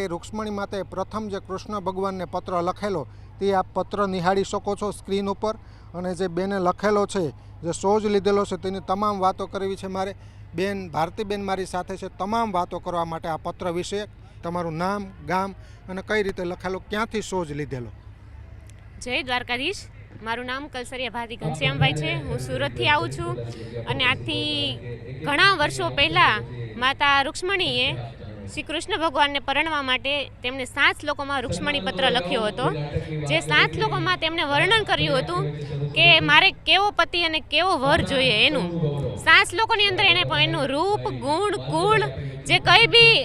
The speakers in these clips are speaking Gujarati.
કે રૂક્ષ્મણી માતાએ પ્રથમ જે કૃષ્ણ ભગવાનને પત્ર લખેલો, તે આપ પત્ર નિહાળી શકો છો સ્ક્રીન ઉપર. અને જે બેને લખેલો છે, જે સોજ લીધેલો છે, તેની તમામ વાતો કરવી છે મારે. બેન, ભારતીબેન મારી સાથે છે, તમામ વાતો કરવા માટે આ પત્ર વિશે તમારું નામ, ગામ અને કઈ રીતે લખેલો, ક્યાંથી સોજ લીધેલો? જય દ્વારકાધીશ. મારું નામ કલસરિયા ભારતી ઘનશ્યામભાઈ છે. હું સુરતથી આવું છું. અને આજથી ઘણા વર્ષો પહેલાં માતા રૂક્ષ્મણીએ શ્રી કૃષ્ણ ભગવાનને પરણવા માટે તેમણે સાત શ્લોકોમાં રૂક્ષ્મણી પત્ર લખ્યો હતો. જે સાત શ્લોકોમાં તેમણે વર્ણન કર્યું હતું કે મારે કેવો પતિ અને કેવો વર જોઈએ એનું. સાત શ્લોકોની અંદર એણે એનું રૂપ, ગુણ, કુળ, જે કંઈ બી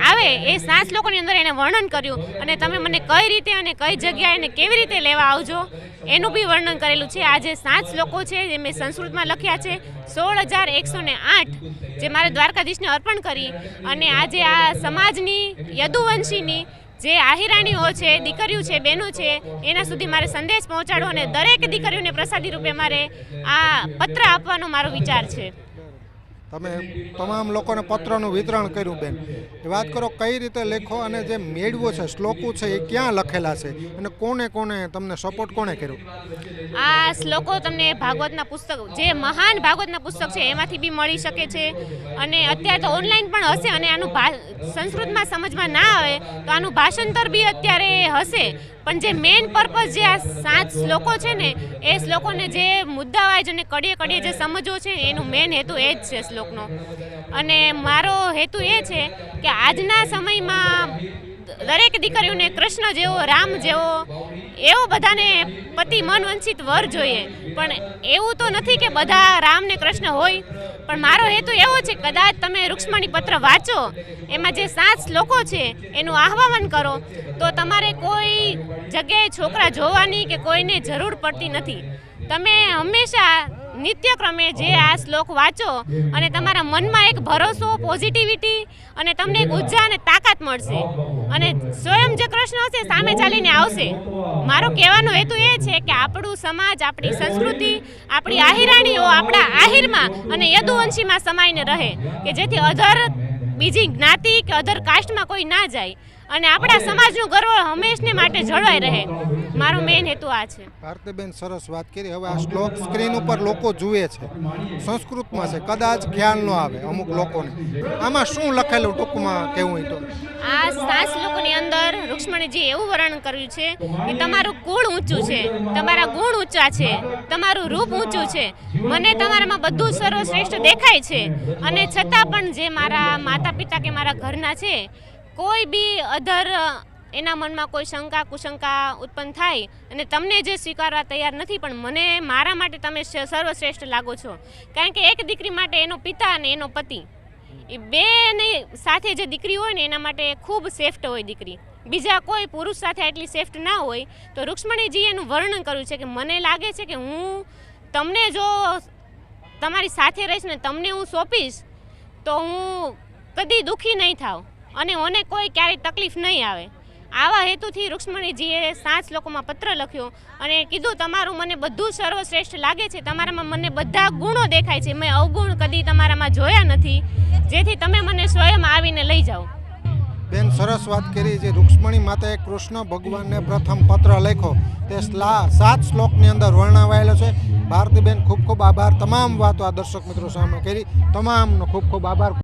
આવે એ સાત શ્લોકોની અંદર એણે વર્ણન કર્યું. અને તમે મને કઈ રીતે અને કઈ જગ્યાએ અને કેવી રીતે લેવા આવજો એનું બી વર્ણન કરેલું છે. આ જે સાત શ્લોકો છે જે મેં સંસ્કૃતમાં લખ્યા છે સોળ હજાર એકસો ને આઠ જે મારે દ્વારકાધીશને અર્પણ કરી. અને આજે આ સમાજની યદુવંશીની જે આહિરાણીઓ છે દીકરીઓ છે બહેનો છે એના સુધી મારે સંદેશ પહોંચાડવો અને દરેક દીકરીઓને પ્રસાદી રૂપે મારે આ પત્ર આપવાનો મારો વિચાર છે. તમે તમામ લોકોને પત્રનું વિતરણ કર્યું, બેન. વાત કરો કઈ રીતે લેખો અને જે મેળવો છે, શ્લોકો છે, એ ક્યાં લખેલા છે અને કોને કોને તમને સપોર્ટ કોને કર્યો? આ શ્લોકો તમને ભાગવતના પુસ્તક, જે મહાન ભાગવતના પુસ્તક છે, એમાંથી બી મળી શકે છે. અને અત્યારે તો ઓનલાઈન પણ હશે અને આનું સંસ્કૃતમાં સમજમાં ના આવે, તો આનું ભાષાંતર બી અત્યારે હશે. પણ જે મેઇન પર્પઝ જે આ સાત શ્લોકો છે ને, એ શ્લોકોને જે મુદ્દા વાઇઝ અને કડીએ કડીએ જે સમજવો છે, એનું મેઇન હેતુ એ જ છે શ્લોકનો અને મારો હેતુ એ છે કે આજના સમયમાં દરેક દીકરીઓને કૃષ્ણ જેવો, રામ જેવો, એવો બધાને પતિ મનવંશિત વર જોઈએ. પણ એવું તો નથી કે બધા રામ ને કૃષ્ણ હોય. પણ મારો હેતુ એવો છે, કદાચ તમે રૂક્ષ્મણી પત્ર વાંચો, એમાં જે સાત શ્લોકો છે, એનું આહ્વાન કરો, તો તમારે કોઈ જગ્યાએ છોકરા જોવાની કે કોઈને જરૂર પડતી નથી. તમે હંમેશા નિત્યક્રમે જે આ શ્લોક વાંચો અને તમારા મનમાં એક ભરોસો પોઝિટિવિટી અને તમને એક ઊર્જા અને તાકાત મળશે. અને સ્વયં જે કૃષ્ણ હશે સામે ચાલીને આવશે. મારો કહેવાનો હેતુ એ છે કે આપણું સમાજ આપણી સંસ્કૃતિ આપણી આહિરાણીઓ આપણા આહિરમાં અને યદુવંશીમાં સમાઈને રહે. કે જેથી અધર બીજી જ્ઞાતિ કે અધર કાસ્ટમાં કોઈ ના જાય. અને આપણા સમાજનું ગર્વ હંમેશને માટે જળવાઈ રહે. મારો મેઇન હેતુ આ છે. ભારતીબેન સરસ વાત કરી. હવે આ શ્લોક સ્ક્રીન ઉપર લોકો જુએ છે. સંસ્કૃતમાં છે. કદાચ ખ્યાલ ન આવે અમુક લોકોને. આમાં શું લખેલું ટૂંકમાં કેવું હોય તો? આ સાત શ્લોકોની અંદર રુક્ષ્મણીજી એવું વર્ણન કર્યું છે કે તમારું કુળ ઊંચું છે તમારા ગુણ ઊંચા છે તમારું રૂપ ઊંચું છે મને તમારામાં બધું સર્વશ્રેષ્ઠ દેખાય છે. અને છતાં પણ જે મારા માતા પિતા કે મારા ઘરના છે કોઈ બી અધર એના મનમાં કોઈ શંકા, કુશંકા ઉત્પન્ન થાય અને તમને જે સ્વીકારવા તૈયાર નથી, પણ મને, મારા માટે તમે સર્વશ્રેષ્ઠ લાગો છો. કારણ કે એક દીકરી માટે એનો પિતા અને એનો પતિ, એ બેને સાથે જે દીકરી હોય ને, એના માટે ખૂબ સેફ્ટ હોય દીકરી. બીજા કોઈ પુરુષ સાથે આટલી સેફ્ટ ના હોય, તો રૂક્ષ્મણીજીએ એનું વર્ણન કર્યું છે કે મને લાગે છે કે હું તમને જો તમારી સાથે રહીશ ને, તમને હું સોંપીશ, તો હું કદી દુઃખી નહીં થાવ. અને મને કોઈ ક્યારેય તકલીફ નહીં આવે. આવા હેતુથી રૂક્ષ્મણીજીએ સાત શ્લોકોમાં પત્ર લખ્યો અને કીધું, તમારું મને બધું સર્વશ્રેષ્ઠ લાગે છે. તમારામાં મને બધા ગુણો દેખાય છે. મેં અવગુણ કદી તમારામાં જોયા નથી. જેથી તમે મને સ્વયં આવીને લઈ જાઓ. બેન, સરસ વાત કરી. જે રૂક્ષ્મણી માતાએ કૃષ્ણ ભગવાનને પ્રથમ પત્ર લખ્યો, તે સાત શ્લોકની અંદર વર્ણવાયેલો છે. ભારતીબેન, ખૂબ ખૂબ આભાર. તમામ વાતો આ દર્શક મિત્રો સામે કરી. તમામનો ખૂબ ખૂબ આભાર.